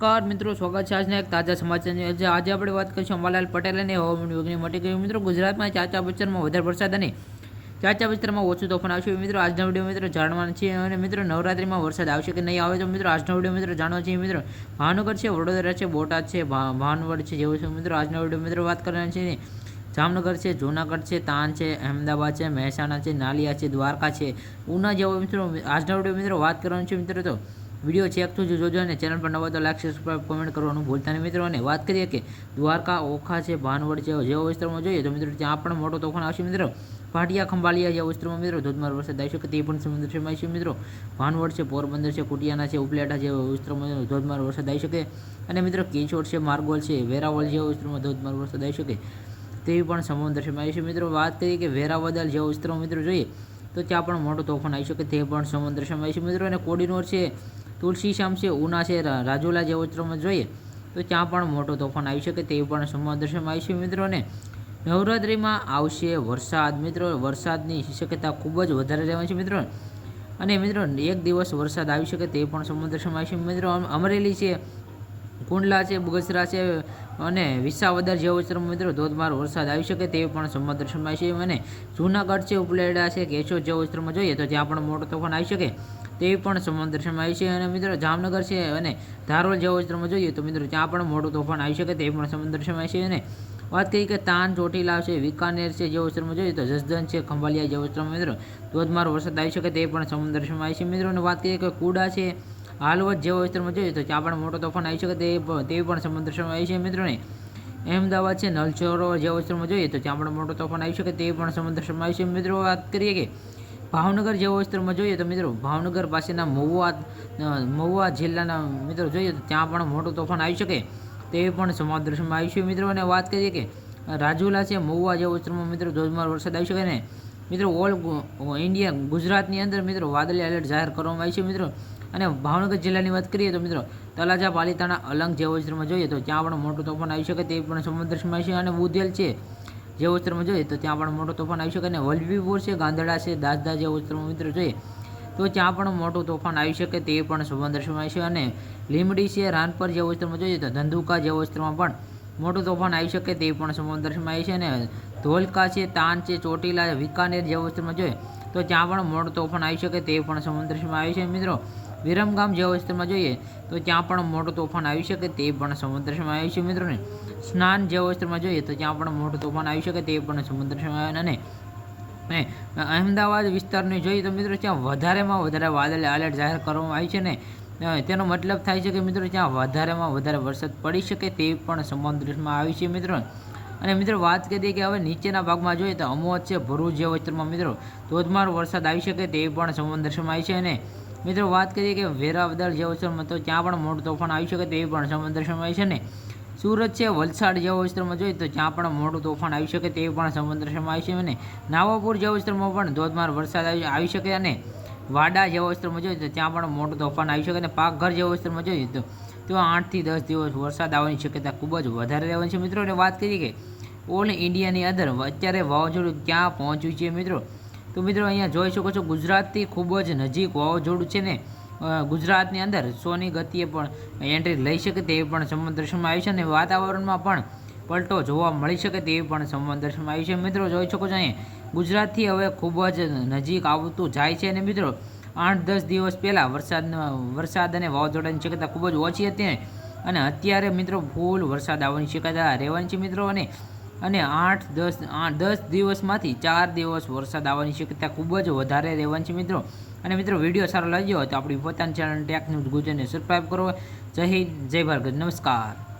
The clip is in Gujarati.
નમસ્કાર મિત્રો, સ્વાગત છે આજના એક તાજા સમાચારની આજે આપણે વાત કરીશું અંબાલાલ પટેલ અને હવામાન વિભાગની માટે કહ્યું મિત્રો, ગુજરાતમાં ચાચા બચ્ચરમાં વધારે વરસાદ અને ચાચા બચ્ચરમાં ઓછું તોફાન આવશે. મિત્રો, આજના વીડિયો મિત્રો જાણવાના છે અને મિત્રો, નવરાત્રીમાં વરસાદ આવશે કે નહીં આવે તો મિત્રો, આજનો વીડિયો મિત્રો જાણવા છે. મિત્રો, ભાવનગર છે, વડોદરા છે, બોટાદ છે ભાનવડ છે, જેવું છે. મિત્રો, આજનો વીડિયો મિત્રો વાત કરવાના છે જામનગર છે, જૂનાગઢ છે, તાન છે, અહેમદાબાદ છે, મહેસાણા છે, નાલિયા છે, દ્વારકા છે, ઉના જેવો મિત્રો, આજના વીડિયો મિત્રો વાત કરવાની છે. મિત્રો, તો વીડિયો ચેક થજો જોજો અને ચેનલ પર નવા તો લાઈક સબસ્ક્રાઈબ કોમેન્ટ કરવાનું ભૂલતા નહીં મિત્રો. અને વાત કરીએ કે દ્વારકા ઓખા છે, ભાનવડ છે જેવો વિસ્તારમાં જોઈએ તો મિત્રો ત્યાં પણ મોટો તોફાન આવશે મિત્રો. પાટિયા ખંભાળિયા જેવા વિસ્તારમાં મિત્રો ધોધમાર વરસાદ આવી શકે તે પણ સમુદ્ર છે છે મિત્રો. ભાનવડ છે, પોરબંદર છે, કુટિયાના છે, ઉપલેટા જેવા વિસ્તારમાં ધોધમાર વરસાદ આવી શકે. અને મિત્રો કેચોડ છે, માર્ગોલ છે, વેરાવળ જેવા વિસ્તારમાં ધોધમાર વરસાદ આવી શકે. તેવી પણ સમુદ્ર છે છે મિત્રો. વાત કરીએ કે વેરાવદલ જેવા વિસ્તારમાં મિત્રો જોઈએ તો ત્યાં પણ મોટો તોફાન આવી શકે, તે પણ સમુદ્ર સમાય છે મિત્રો. અને કોડીનોર છે તુલસીશ્યામ છે ઉના છે રાજુલા જેવો ચિત્રમાં જોઈએ તો ત્યાં પણ મોટો તોફાન આવી શકે તે પણ સમુદ્ર આવી છે મિત્રોને. નવરાત્રિમાં આવશે વરસાદ. મિત્રો, વરસાદની શક્યતા ખૂબ જ વધારે રહેવાની છે મિત્રો. અને મિત્રો, એક દિવસ વરસાદ આવી શકે તે પણ સમુદ્ર આવી છે મિત્રો. અમરેલી છે કુંડલા છે, બગસરા છે અને વિસાવદર જેવો શ્રમ મિત્રો, ધોધમાર વરસાદ આવી શકે તે પણ સમુદ્ર સમાય છે. અને જૂનાગઢ છે, ઉપલેડા છે, કેશોદ જેવો વિસ્તારમાં જોઈએ તો ત્યાં પણ મોટો તોફાન આવી શકે તે પણ સમુદ્ર સમાય છે. અને મિત્રો, જામનગર છે અને ધારોલ જેવો વિસ્તારમાં જોઈએ તો મિત્રો ત્યાં પણ મોટું તોફાન આવી શકે તે પણ સમુદ્ર સમાય છે. અને વાત કરીએ કે તાન, ચોટીલા છે, વિકાનેર છે જેવો વિસ્તારમાં જોઈએ તો જસદન છે, ખંભાલિયા જેવો વિસ્તારમાં મિત્રો, ધોધમાર વરસાદ આવી શકે તે પણ સમુદ્ર સમાય છે. મિત્રો, અને વાત કરીએ કે કુડા છે હાલવત જેવો વિસ્તારમાં જોઈએ તો ત્યાં પણ મોટો તોફાન આવી શકે તે તેવી પણ સમુદ્ર આવી છે મિત્રોને. અમદાવાદ છે નલચોરો જેવો વિસ્તારમાં જોઈએ તો ત્યાં પણ મોટો તોફાન આવી શકે તે પણ સમુદ્ર આવી છે. મિત્રો વાત કરીએ કે ભાવનગર જેવો વિસ્તારમાં જોઈએ તો મિત્રો ભાવનગર પાસેના મહુવા મહુવા જિલ્લાના મિત્રો જોઈએ તો ત્યાં પણ મોટું તોફાન આવી શકે તે પણ સમુદ્રમાં આવી છે. મિત્રો અને વાત કરીએ કે રાજુલા છે મહુવા જેવો વિસ્તારમાં મિત્રો ધોધમાર વરસાદ આવી શકે ને. મિત્રો ઓલ ઇન્ડિયા ગુજરાતની અંદર મિત્રો વાદળી એલર્ટ જાહેર કરવામાં આવી છે મિત્રો. અને ભાવનગર જિલ્લાની વાત કરીએ તો મિત્રો તલાજા પાલિતાણા અલંગ જેવો વિસ્તારમાં જોઈએ તો ત્યાં પણ મોટું તોફાન આવી શકે તે પણ સમુદ્રમાં છે અને બુધેલ છે જે વિસ્તારમાં જોઈએ તો ત્યાં પણ મોટો તોફાન આવી શકે અને વલભીપુર છે, ગાંધડા છે, દાસદા જેવો વિસ્તારમાં મિત્રો જોઈએ તો ત્યાં પણ મોટું તોફાન આવી શકે તે પણ સમુદ્રમાં છે અને લીમડી છે, રાનપર જેવો વિસ્તારમાં જોઈએ તો ધંધુકા જેવો વિસ્તારમાં પણ મોટું તોફાન આવી શકે તે પણ સમુદ્રમાં છે અને ધોલકા છે, તાન છે, ચોટીલા, વિકાનેર જેવા વિસ્તારમાં જોઈએ તો ત્યાં પણ મોટું તોફાન આવી શકે તે પણ સમુદ્રમાં આવી છે મિત્રો. વિરમગામ જેવા વિસ્તારમાં જોઈએ તો ત્યાં પણ મોટું તોફાન આવી શકે તે પણ સમુદ્રમાં આવી છે મિત્રોને. સ્નાન જેવા વિસ્તારમાં જોઈએ તો ત્યાં પણ મોટું તોફાન આવી શકે તે પણ સમુદ્રમાં આવે અને ને અહેમદાબાદ વિસ્તારની જોઈએ તો મિત્રો ત્યાં વધારેમાં વધારે વાદળ એલર્ટ જાહેર કરવામાં આવી છે ને તેનો મતલબ થાય છે કે મિત્રો ત્યાં વધારેમાં વધારે વરસાદ પડી શકે તે પણ સમુદ્રમાં આવી છે મિત્રો. અને મિત્રો વાત કરીએ કે હવે નીચેના ભાગમાં જોઈએ તો અમોદ છે, ભરૂચ જેવા વિસ્તારમાં મિત્રો ધોધમાર વરસાદ આવી શકે તે પણ સમુદ્રમાં આવી છે અને મિત્રો, વાત કરીએ કે વેરાવદર જેવો વિસ્તારમાં તો ત્યાં પણ મોટું તોફાન આવી શકે તે પણ આવી છે ને. સુરત છે, વલસાડ જેવો વિસ્તારમાં જોઈએ તો ત્યાં પણ મોટું તોફાન આવી શકે તે પણ સમુદ્રમાં આવી છે અને નાવાપુર જેવો વિસ્તારમાં પણ ધોધમાર વરસાદ આવી શકે અને વાડા જેવો વિસ્તારમાં જોઈએ તો ત્યાં પણ મોટું તોફાન આવી શકે અને પાકઘર જેવો વિસ્તારમાં જોઈએ તો તો આઠથી દસ દિવસ વરસાદ આવવાની શક્યતા ખૂબ જ વધારે રહેવાની છે. મિત્રો અને વાત કરીએ કે ઓલ ઇન્ડિયાની અંદર અત્યારે વાવાઝોડું ક્યાં પહોંચ્યું છે મિત્રો? તો મિત્રો અહીંયા જોઈ શકો છો ગુજરાતથી ખૂબ જ નજીક વાવાઝોડું છે ને ગુજરાતની અંદર સોની ગતિએ પણ એન્ટ્રી લઈ શકે તેવી પણ સમુદ્રમાં આવી છે અને વાતાવરણમાં પણ પલટો જોવા મળી શકે તેવી પણ સમુદ્રમાં આવી છે. મિત્રો જોઈ શકો છો અહીંયા, ગુજરાતથી હવે ખૂબ જ નજીક આવતું જાય છે અને મિત્રો આઠ દસ દિવસ પહેલાં વરસાદનો વરસાદ અને વાવાઝોડાની શક્યતા ખૂબ જ ઓછી હતી અને અત્યારે મિત્રો ફૂલ વરસાદ આવવાની શક્યતા રહેવાની છે મિત્રો અને અને આઠ દસ આઠ દસ દિવસમાંથી ચાર દિવસ વરસાદ આવવાની શક્યતા ખૂબ જ વધારે રહેવાની છે મિત્રો. અને મિત્રો, વીડિયો સારો લાગ્યો હોય તો આપણી પોતાની ચેનલ ટેક ન્યૂઝ ગુજરાતને સબસ્ક્રાઈબ કરો. જય હિન્દ, જય ભારત, નમસ્કાર.